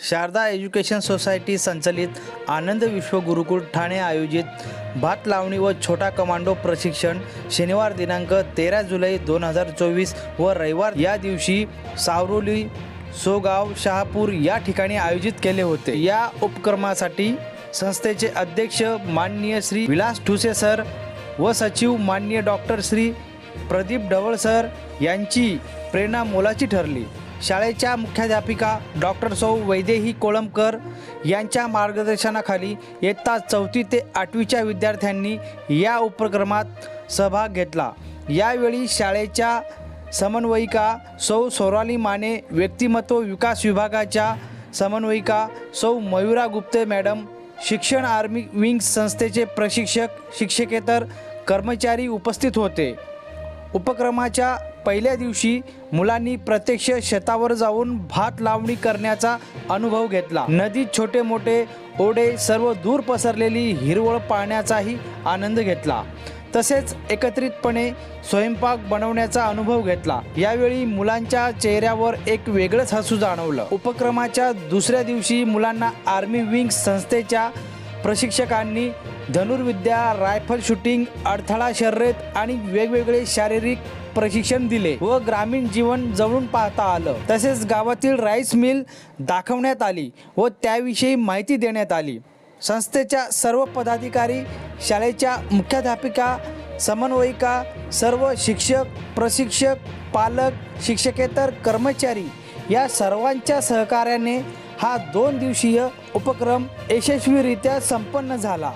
Sharda education society संचलित आनंद विश्व गुरुकुल ठाणे आयोजित भात लावणी व छोटा कमांडो प्रशिक्षण शनिवार दिनांक तेरा जुलै दोन हजार चोवीस व रविवार या दिवशी सावरोली सोगाव शहापूर या ठिकाणी आयोजित केले होते. या उपक्रमासाठी संस्थेचे अध्यक्ष माननीय श्री विलास ठुसे सर व सचिव माननीय डॉक्टर श्री प्रदीप ढवळ सर यांची प्रेरणा मोलाची ठरली. शाळेच्या मुख्याध्यापिका डॉक्टर सौ वैदेही कोळंबकर यांच्या मार्गदर्शनाखाली इयत्ता चौथी ते आठवीच्या विद्यार्थ्यांनी या उपक्रमात सहभाग घेतला. यावेळी शाळेच्या समन्वयिका सौ सोराली माने व्यक्तिमत्व विकास विभागाच्या समन्वयिका सौ मयुरा गुप्ते मॅडम शिक्षण आर्मी विंग संस्थेचे प्रशिक्षक शिक्षकेतर कर्मचारी उपस्थित होते. उपक्रमाच्या पहिल्या दिवशी मुलांनी प्रत्यक्ष शेतावर जाऊन भात लावणी करण्याचा अनुभव घेतला. नदीत छोटे मोठे ओढे सर्व दूर पसरलेली हिरवळ पाहण्याचाही आनंद घेतला. तसेच एकत्रितपणे स्वयंपाक बनवण्याचा अनुभव घेतला. यावेळी मुलांच्या चेहऱ्यावर एक वेगळंच हसू जाणवलं. उपक्रमाच्या दुसऱ्या दिवशी मुलांना आर्मी विंग संस्थेच्या प्रशिक्षकांनी धनुर्विद्या रायफल शूटिंग अडथळा शर्यत आणि वेगवेगळे शारीरिक प्रशिक्षण दिले व ग्रामीण जीवन जवळून पाहता आलं. तसेच गावातील राईस मिल दाखवण्यात आली व त्याविषयी माहिती देण्यात आली. संस्थेच्या सर्व पदाधिकारी शाळेच्या मुख्याध्यापिका समन्वयिका सर्व शिक्षक प्रशिक्षक पालक शिक्षकेतर कर्मचारी या सर्वांच्या सहकार्याने हा दोन दिवसीय उपक्रम यशस्वीरित्या संपन्न झाला.